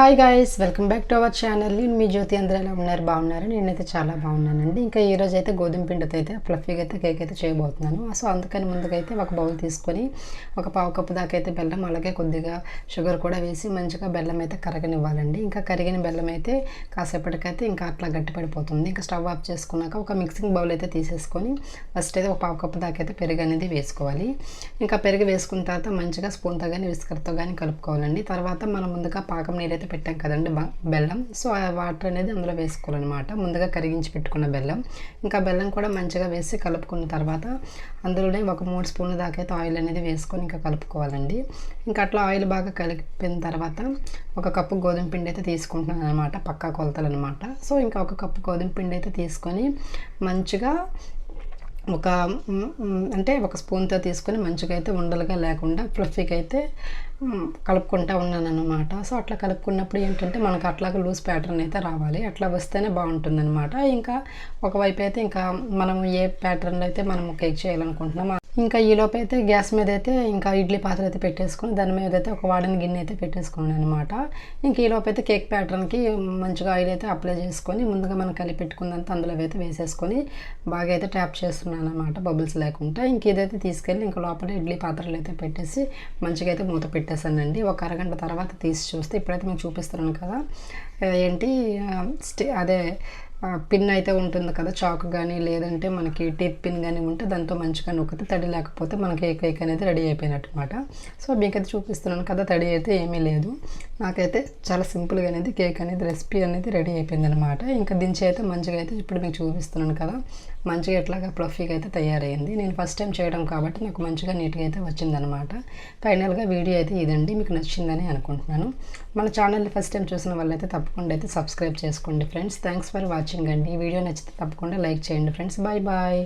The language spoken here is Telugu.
Hi guys welcome back to our channel నేను మీ జ్యోతి అందరూ ఎలా ఉన్నారు? బాగున్నారు? నేనైతే చాలా బాగున్నానండి. ఇంకా ఈ రోజు అయితే గోధుమ పిండితో అయితే ఫ్లఫీగా అయితే కేక్ అయితే చేయబోతున్నాను. సో అందుకని ముందుకైతే ఒక బౌల్ తీసుకొని ఒక పావు కప్పు దాకా అయితే బెల్లం అలాగే కొద్దిగా షుగర్ కూడా వేసి మంచిగా బెల్లం అయితే కరగనివ్వాలండి. ఇంకా కరిగిన బెల్లం అయితే కాసేపటికైతే ఇంకా అట్లా గట్టిపడిపోతుంది. ఇంకా స్టవ్ ఆఫ్ చేసుకున్నాక ఒక మిక్సింగ్ బౌల్ అయితే తీసేసుకొని ఫస్ట్ అయితే ఒక పావు కప్పు దాకా అయితే పెరుగు అనేది వేసుకోవాలి. ఇంకా పెరుగు వేసుకున్న తర్వాత మంచిగా స్పూన్తో కానీ విస్కర్తో కానీ కలుపుకోవాలండి. తర్వాత మనం ముందుగా పాకం నీరైతే పెట్టాం కదండి బెల్లం. సో ఆ వాటర్ అనేది అందులో వేసుకోవాలన్నమాట. ముందుగా కరిగించి పెట్టుకున్న బెల్లం. ఇంకా బెల్లం కూడా మంచిగా వేసి కలుపుకున్న తర్వాత అందులోనే ఒక మూడు స్పూన్ల దాకా అయితే ఆయిల్ అనేది వేసుకొని ఇంకా కలుపుకోవాలండి. ఇంకా అట్లా ఆయిల్ బాగా కలిపిన తర్వాత ఒక కప్పు గోధుమ పిండి అయితే తీసుకుంటున్నాను అనమాట పక్కా కొలతలు అనమాట సో ఇంకా ఒక కప్పు గోధుమ పిండి అయితే తీసుకొని మంచిగా ఒక అంటే ఒక స్పూన్తో తీసుకొని మంచిగా అయితే ఉండలుగా లేకుండా ఫ్లఫీగా అయితే కలుపుకుంటా ఉన్నాను అనమాట సో అట్లా కలుపుకున్నప్పుడు ఏంటంటే మనకు అట్లాగా లూజ్ ప్యాటర్న్ అయితే రావాలి. అట్లా వస్తేనే బాగుంటుంది అనమాట ఇంకా ఒకవైపు అయితే ఇంకా మనం ఏ ప్యాటర్న్లో అయితే మనం కేక్ చేయాలనుకుంటున్నాం ఇంకా ఈ లోపు అయితే గ్యాస్ మీద అయితే ఇంకా ఇడ్లీ పాత్ర అయితే పెట్టేసుకుని దాని మీద అయితే ఒక వాడని గిన్నె అయితే పెట్టేసుకున్నాను అనమాట ఇంక ఈ లోపు అయితే కేక్ ప్యాటర్న్కి మంచిగా ఆయిల్ అయితే అప్లై చేసుకొని ముందుగా మనం కలిపి పెట్టుకుందంతా అందులో అయితే వేసేసుకొని బాగా అయితే ట్యాప్ చేస్తున్నాను అనమాట బబుల్స్ లేకుండా. ఇంక ఇదైతే తీసుకెళ్ళి ఇంకా లోపల ఇడ్లీ పాత్రలు అయితే పెట్టేసి మంచిగా అయితే మూత పెట్టేసానండి ఒక అరగంట తర్వాత తీసి చూస్తే ఇప్పుడైతే మీకు చూపిస్తున్నాను కదా ఏంటి స్టే అదే పిన్ అయితే ఉంటుంది కదా చాక్ కానీ లేదంటే మనకి టిప్ పిన్ కానీ ఉంటే దాంతో మంచిగా నొక్కితే తడి లేకపోతే మనకి ఏ కేక్ అనేది రెడీ అయిపోయినట్టు అనమాట సో మీకైతే చూపిస్తున్నాను కదా తడి అయితే ఏమీ లేదు. నాకైతే చాలా సింపుల్గా అనేది కేక్ అనేది రెసిపీ అనేది రెడీ అయిపోయింది అనమాట ఇంకా దించి అయితే మంచిగా అయితే ఇప్పుడు మీకు చూపిస్తున్నాను కదా మంచిగా ఎట్లాగా ప్లఫీగా అయితే తయారైంది. నేను ఫస్ట్ టైం చేయడం కాబట్టి నాకు మంచిగా నీట్గా అయితే వచ్చిందనమాట ఫైనల్గా వీడియో అయితే ఇదండి మీకు నచ్చిందని అనుకుంటున్నాను. మన ఛానల్ని ఫస్ట్ టైం చూసిన వాళ్ళైతే తప్పకుండా అయితే సబ్స్క్రైబ్ చేసుకోండి ఫ్రెండ్స్. థ్యాంక్స్ ఫర్ వాచింగ్ అండి ఈ వీడియో నచ్చితే తప్పకుండా లైక్ చేయండి ఫ్రెండ్స్. Bye bye.